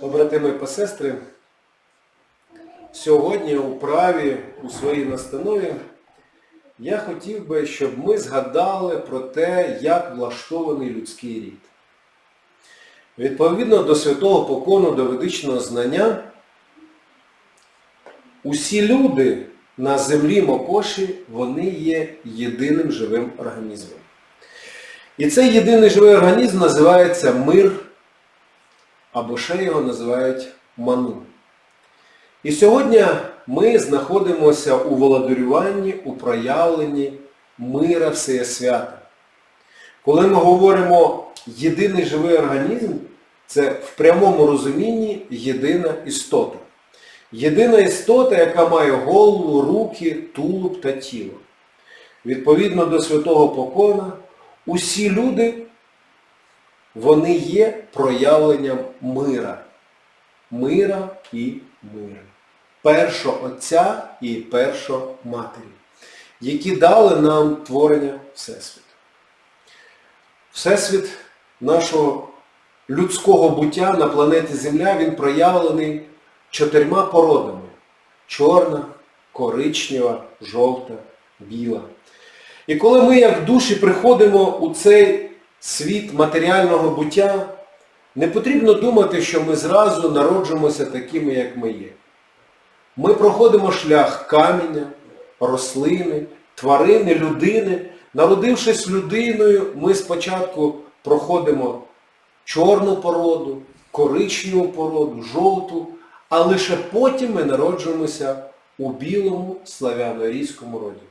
Побратими і посестри, сьогодні у праві у своїй настанові я хотів би, щоб ми згадали про те, як влаштований людський рід. Відповідно до святого покону, до ведичного знання, усі люди на землі Мокоші, вони є єдиним живим організмом. І цей єдиний живий організм називається мир, або ще його називають ману. І сьогодні ми знаходимося у володарюванні, у проявленні мира Всеясвята. Коли ми говоримо єдиний живий організм, це в прямому розумінні єдина істота. Єдина істота, яка має голову, руки, тулуб та тіло. Відповідно до святого покона, усі люди, вони є проявленням мира. Мира і мира. Першого Отця і першого Матері, які дали нам творення Всесвіту. Всесвіт нашого людського буття на планеті Земля, він проявлений чотирма породами. Чорна, коричнева, жовта, біла. І коли ми, як душі, приходимо у цей світ матеріального буття, не потрібно думати, що ми зразу народжуємося такими, як ми є. Ми проходимо шлях каменя, рослини, тварини, людини. Народившись людиною, ми спочатку проходимо чорну породу, коричневу породу, жовту, а лише потім ми народжуємося у білому славяно-арійському роді.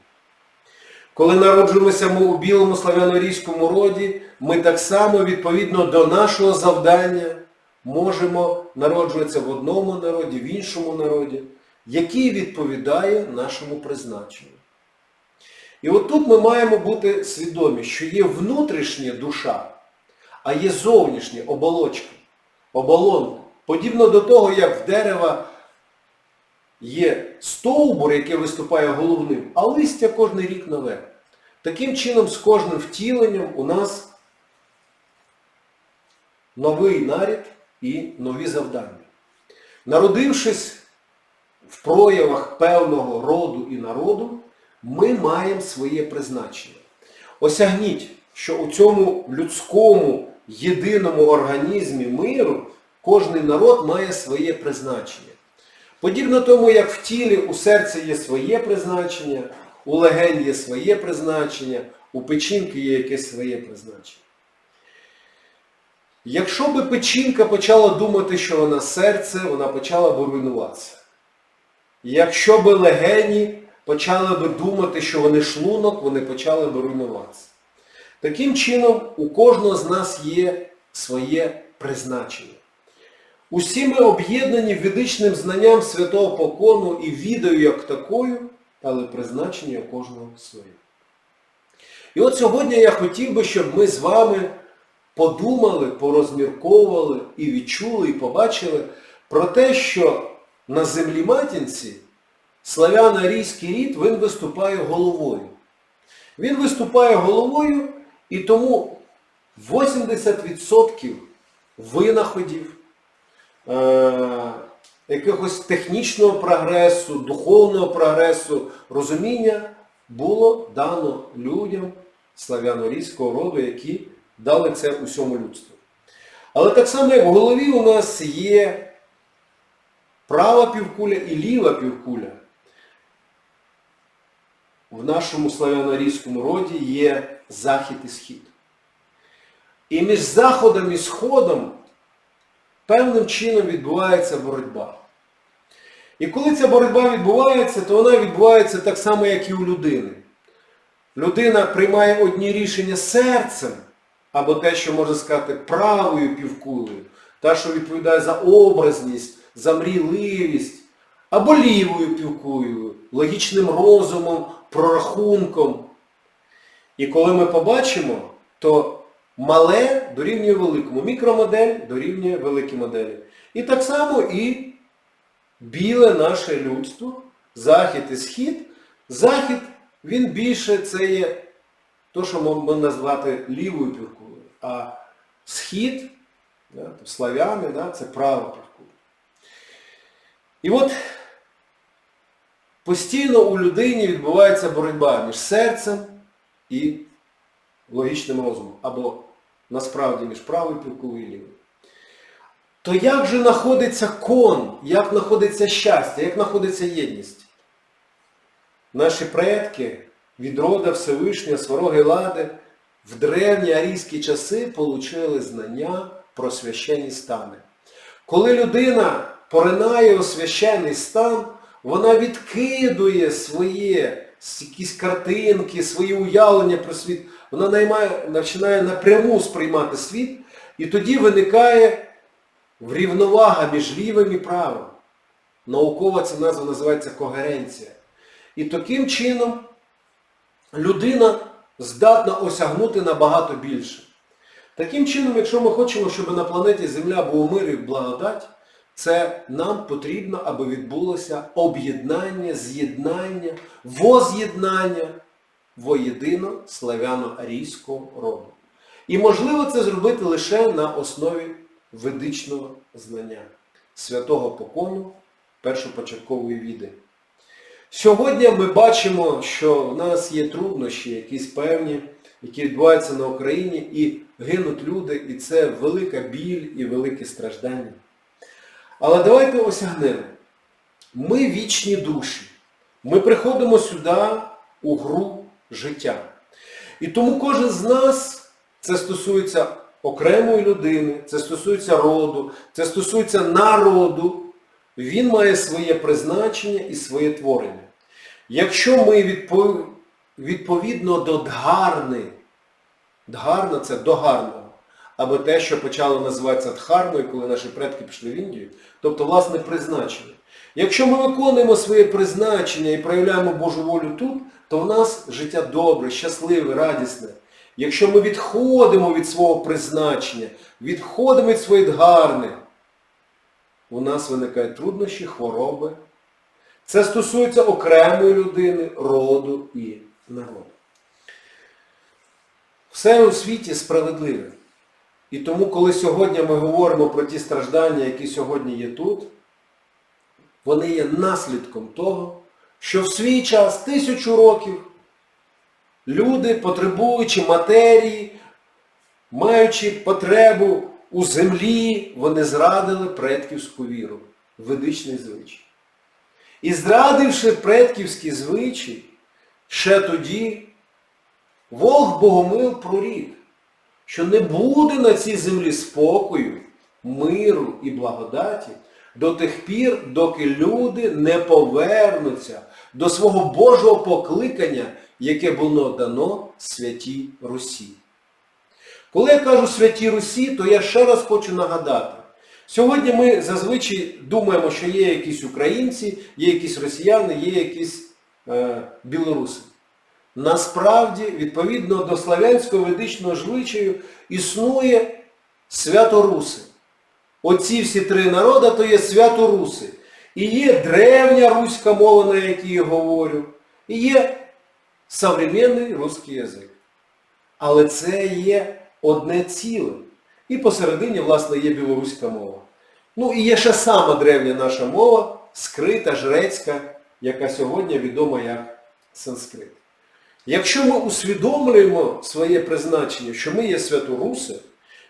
Коли народжуємося ми у білому славяно-арійському роді, ми так само, відповідно до нашого завдання, можемо народжуватися в одному народі, в іншому народі, який відповідає нашому призначенню. І от тут ми маємо бути свідомі, що є внутрішня душа, а є зовнішня оболочка, оболонка. Подібно до того, як в дерева є стовбур, який виступає головним, а листя кожен рік нове. Таким чином, з кожним втіленням у нас новий наряд і нові завдання. Народившись в проявах певного роду і народу, ми маємо своє призначення. Осягніть, що у цьому людському єдиному організмі миру кожний народ має своє призначення. Подібно тому, як в тілі у серці є своє призначення, у легень є своє призначення, у печінки є якесь своє призначення. Якщо би печінка почала думати, що вона серце, вона почала б руйнуватися. Якщо би легені почали би думати, що вони шлунок, вони почали б руйнуватися. Таким чином, у кожного з нас є своє призначення. Усі ми об'єднані ведичним знанням святого покону і відею як такою, але призначення кожного своє. І от сьогодні я хотів би, щоб ми з вами подумали, порозмірковували і відчули, і побачили про те, що на землі матінці славяно-арійський рід він виступає головою. Він виступає головою і тому 80% винаходів, е, якогось технічного прогресу, духовного прогресу, розуміння було дано людям славяно-арійського роду, які дали це усьому людству. Але так само, як в голові у нас є права півкуля і ліва півкуля, в нашому славяно-арійському роді є захід і схід. І між заходом і сходом певним чином відбувається боротьба. І коли ця боротьба відбувається, то вона відбувається так само, як і у людини. Людина приймає одні рішення серцем, або те, що можна сказати, правою півкулею, та, що відповідає за образність, за мрійливість, або лівою півкулею, логічним розумом, прорахунком. І коли ми побачимо, то мале дорівнює великому, мікромодель дорівнює великій моделі. І так само і біле наше людство, захід і схід. Захід, він більше це є то, що можна назвати лівою півкулею. А схід, да, славяни, да, це права півкуля. І от постійно у людині відбувається боротьба між серцем і логічним розумом. Або насправді між правою півкулою і лівою. То як же знаходиться кон, як знаходиться щастя, як знаходиться єдність? Наші предки від рода Всевишнього, Свороги Лади в древні арійські часи отримали знання про священні стани. Коли людина поринає у священний стан, вона відкидує своє якісь картинки, свої уявлення про світ, вона наймає, починає напряму сприймати світ, і тоді виникає врівновага між лівим і правим. Наукова ця назва називається когеренція. І таким чином людина здатна осягнути набагато більше. Таким чином, якщо ми хочемо, щоб на планеті Земля був мир і благодать, це нам потрібно, аби відбулося об'єднання, з'єднання, воз'єднання воєдино славяно-арійського роду. І можливо це зробити лише на основі ведичного знання, святого покону першопочаткової віди. Сьогодні ми бачимо, що в нас є труднощі, якісь певні, які відбуваються на Україні, і гинуть люди, і це велика біль і велике страждання. Але давайте осягнемо. Ми вічні душі. Ми приходимо сюди у гру життя. І тому кожен з нас, це стосується окремої людини, це стосується роду, це стосується народу, він має своє призначення і своє творення. Якщо ми відпов- відповідно до дгарни, дгарна це до гарного, або те, що почало називатися дхарною, коли наші предки пішли в Індію, тобто власне призначення. Якщо ми виконуємо своє призначення і проявляємо Божу волю тут, то в нас життя добре, щасливе, радісне. Якщо ми відходимо від свого призначення, відходимо від своєї дгарни, у нас виникають труднощі, хвороби. Це стосується окремої людини, роду і народу. Все у світі справедливе. І тому, коли сьогодні ми говоримо про ті страждання, які сьогодні є тут, вони є наслідком того, що в свій час, тисячу років, люди, потребуючи матерії, маючи потребу у землі, вони зрадили предківську віру, ведичний звичай. І зрадивши предківські звичаї, ще тоді Волг Богомил прорік, що не буде на цій землі спокою, миру і благодаті до тих пір, доки люди не повернуться до свого Божого покликання, яке було дано святій Русі. Коли я кажу святій Русі, то я ще раз хочу нагадати. Сьогодні ми зазвичай думаємо, що є якісь українці, є якісь росіяни, є якісь е, білоруси. Насправді, відповідно до славянського ведичного звичаю, існує святоруси. Оці всі три народи то є святоруси. І є древня руська мова, на якій я говорю, і є современний русський язик. Але це є одне ціле. І посередині, власне, є білоруська мова. Ну і є ще сама древня наша мова, скрита, жрецька, яка сьогодні відома як санскрит. Якщо ми усвідомлюємо своє призначення, що ми є святоруси,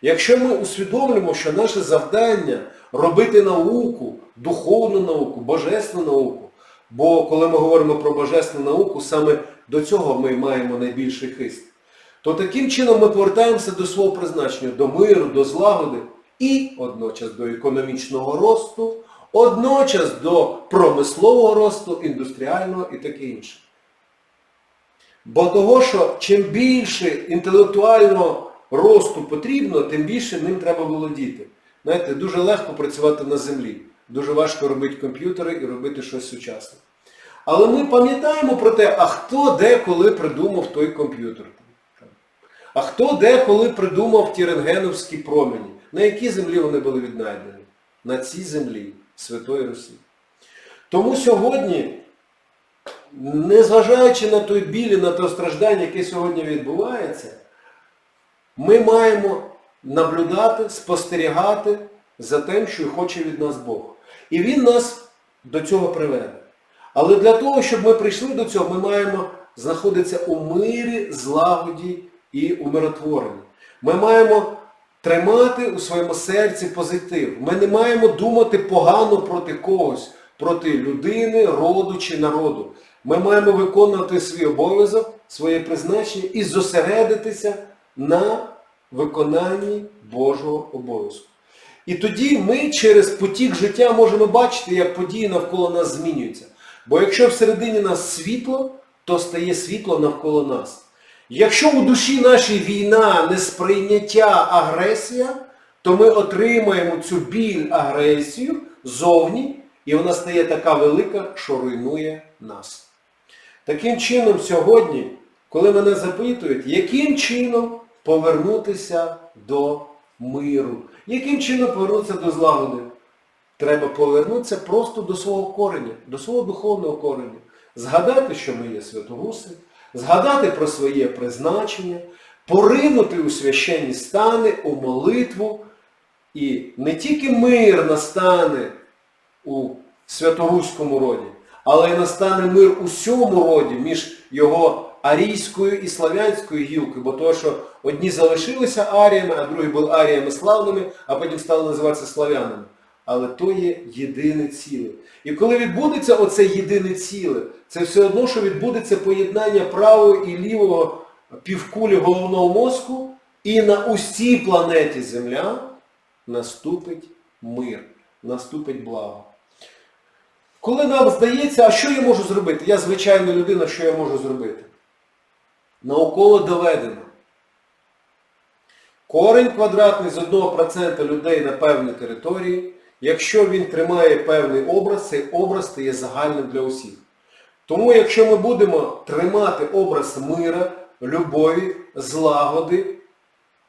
якщо ми усвідомлюємо, що наше завдання робити науку, духовну науку, божественну науку, бо коли ми говоримо про божественну науку, саме до цього ми маємо найбільший хист, то таким чином ми повертаємося до свого призначення, до миру, до злагоди і одночас до економічного росту, одночас до промислового росту, індустріального і таке інше. Бо того, що чим більше інтелектуального росту потрібно, тим більше ним треба володіти. Знаєте, дуже легко працювати на землі. Дуже важко робити комп'ютери і робити щось сучасне. Але ми пам'ятаємо про те, а хто де коли придумав той комп'ютер. А хто де коли придумав ті рентгеновські промені. На якій землі вони були віднайдені? На цій землі Святої Русі. Тому сьогодні незважаючи на той біль і на те страждання, яке сьогодні відбувається, ми маємо наблюдати, спостерігати за тим, що хоче від нас Бог. І Він нас до цього приведе. Але для того, щоб ми прийшли до цього, ми маємо знаходитися у мирі, злагоді і умиротворенні. Ми маємо тримати у своєму серці позитив. Ми не маємо думати погано проти когось, проти людини, роду чи народу. Ми маємо виконувати свій обов'язок, своє призначення і зосередитися на виконанні Божого обов'язку. І тоді ми через потік життя можемо бачити, як події навколо нас змінюються. Бо якщо всередині нас світло, то стає світло навколо нас. Якщо у душі нашій війна, несприйняття, агресія, то ми отримаємо цю біль, агресію зовні, і вона стає така велика, що руйнує нас. Таким чином, сьогодні, коли мене запитують, яким чином повернутися до миру, яким чином повернутися до злагоди, треба повернутися просто до свого кореня, до свого духовного кореня. Згадати, що ми є святогуси, згадати про своє призначення, поринути у священні стани, у молитву. І не тільки мир настане у святогуському роді, але й настане мир у всьому роді між його арійською і славянською гілкою, бо то, що одні залишилися аріями, а другі були аріями славними, а потім стали називатися славянами. Але то є єдине ціле. І коли відбудеться оце єдине ціле, це все одно, що відбудеться поєднання правого і лівого півкулі головного мозку, і на усій планеті Земля наступить мир, наступить благо. Коли нам здається, а що я можу зробити? Я звичайна людина, що я можу зробити? Науково доведено. Корень квадратний з 1% людей на певній території, якщо він тримає певний образ, цей образ стає загальним для усіх. Тому якщо ми будемо тримати образ мира, любові, злагоди,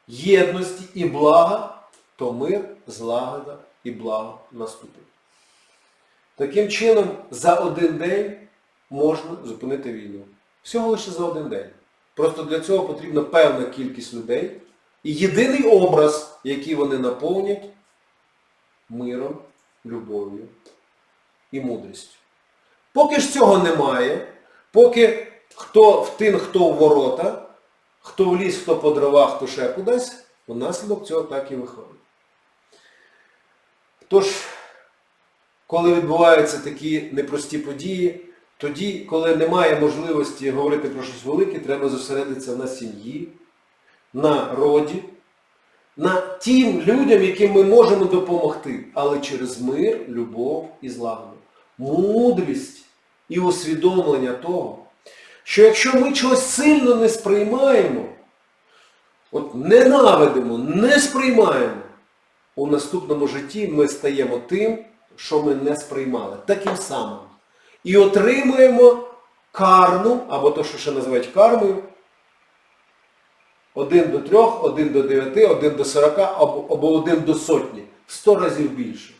єдності і блага, то мир, злагода і благо наступить. Таким чином, за один день можна зупинити війну. Всього лише за один день. Просто для цього потрібна певна кількість людей і єдиний образ, який вони наповнять миром, любов'ю і мудрістю. Поки ж цього немає, поки хто в тин, хто в ворота, хто в ліс, хто по дровах, хто ще кудись, внаслідок цього так і виходить. Тож, коли відбуваються такі непрості події, тоді, коли немає можливості говорити про щось велике, треба зосередитися на сім'ї, на роді, на тим людям, яким ми можемо допомогти, але через мир, любов і злагоду. Мудрість і усвідомлення того, що якщо ми чогось сильно не сприймаємо, от ненавидимо, не сприймаємо, у наступному житті ми стаємо тим, що ми не сприймали. Таким самим. І отримуємо карну, або то, що ще називають кармою, 1 до 3, 1 до 9, 1 до 40 або, або 1 до сотні. В 100 разів більше.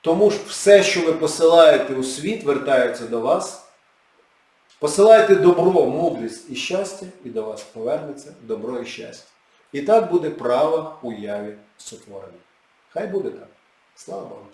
Тому ж все, що ви посилаєте у світ, вертається до вас. Посилайте добро, мудрість і щастя, і до вас повернеться добро і щастя. І так буде право уяві сотворення. Хай буде так. Слава Богу.